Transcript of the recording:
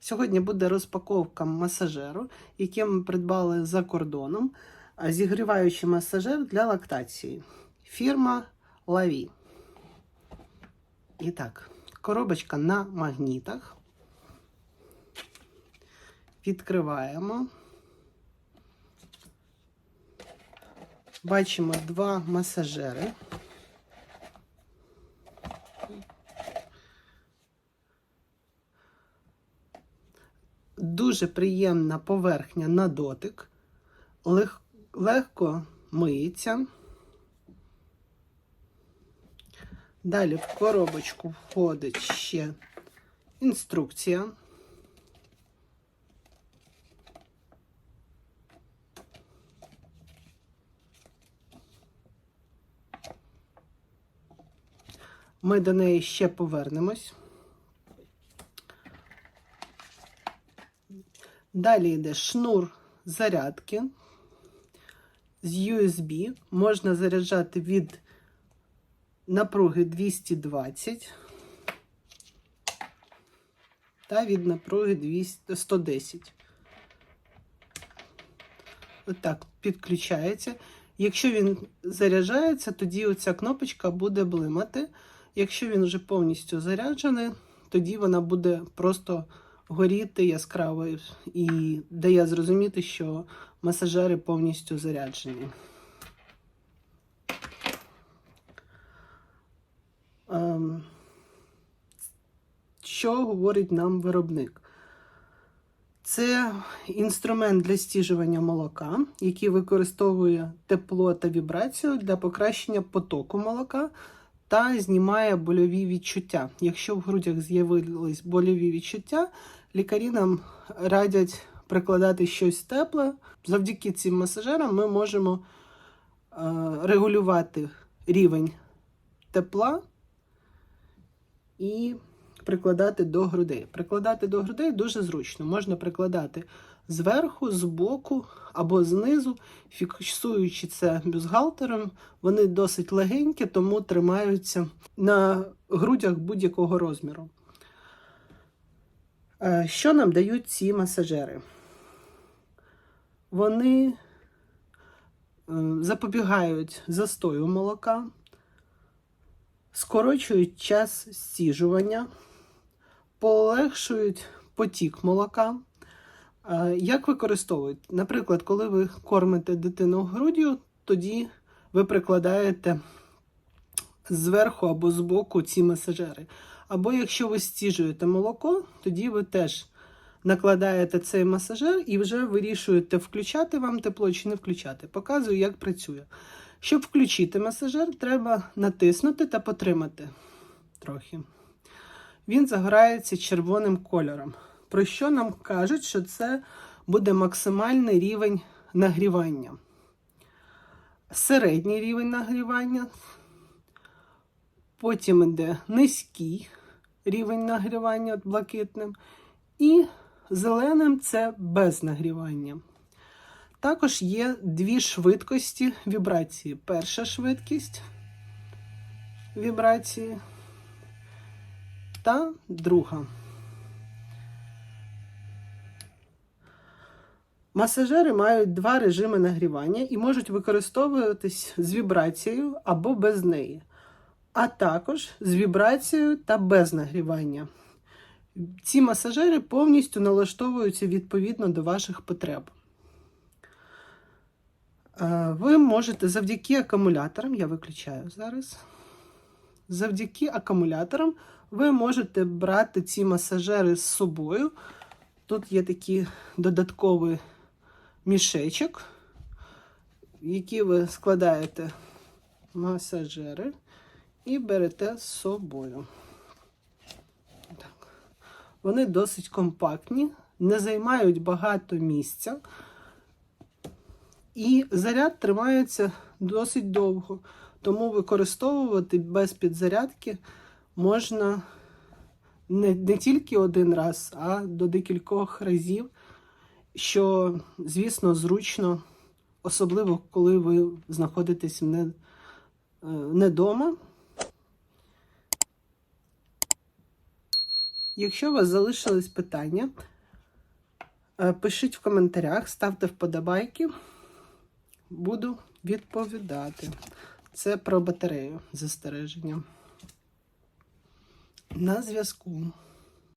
Сьогодні буде розпаковка масажеру, який ми придбали за кордоном. Зігріваючий масажер для лактації. Фірма Лаві. І так, коробочка на магнітах. Відкриваємо. Бачимо два масажери. Дуже приємна поверхня на дотик, лег, легко миється. Далі в коробочку входить ще інструкція. Ми до неї ще повернемось. Далі йде шнур зарядки з USB. Можна заряджати від напруги 220 та від напруги 200, 110. Отак підключається. Якщо він заряджається, тоді оця кнопочка буде блимати. Якщо він вже повністю заряджений, тоді вона буде просто горіти яскравою і дає зрозуміти, що масажери повністю заряджені. Ем, Що говорить нам виробник? Це інструмент для стіжування молока, який використовує тепло та вібрацію для покращення потоку молока та знімає больові відчуття. Якщо в грудях з'явились больові відчуття, лікарі нам радять прикладати щось тепле. Завдяки цим масажерам ми можемо е, регулювати рівень тепла і прикладати до грудей. Прикладати до грудей дуже зручно. Можна прикладати зверху, збоку або знизу, фіксуючи це бюстгальтером. Вони досить легенькі, тому тримаються на грудях будь-якого розміру. Е, Що нам дають ці масажери? Вони е, запобігають застою молока, скорочують час стіжування, полегшують потік молока. Е, Як використовують? Наприклад, коли ви кормите дитину груддю, тоді ви прикладаєте зверху або збоку ці масажери. Або якщо ви стіжуєте молоко, тоді ви теж накладаєте цей масажер і вже вирішуєте, включати вам тепло чи не включати. Показую, як працює. Щоб включити масажер, треба натиснути та потримати трохи. Він загорається червоним кольором. Про що нам кажуть, що це буде максимальний рівень нагрівання. Середній рівень нагрівання, потім йде низький рівень нагрівання блакитним, і зеленим це без нагрівання. Також є дві швидкості вібрації. Перша швидкість вібрації та друга. Масажери мають два режими нагрівання і можуть використовуватись з вібрацією або без неї, а також з вібрацією та без нагрівання. Ці масажери повністю налаштовуються відповідно до ваших потреб. Е, Ви можете завдяки акумуляторам, я виключаю зараз. Завдяки акумуляторам ви можете брати ці масажери з собою. Тут є такий додатковий мішечок, який ви складаєте масажери і берете з собою. Так. Вони досить компактні, не займають багато місця. І заряд тримається досить довго, тому використовувати без підзарядки можна не, не тільки один раз, а до декількох разів, що, звісно, зручно, особливо коли ви знаходитесь не, е, не вдома. Якщо у вас залишились питання, е, пишіть в коментарях, ставте вподобайки. Буду відповідати. Це про батарею застереження. На зв'язку.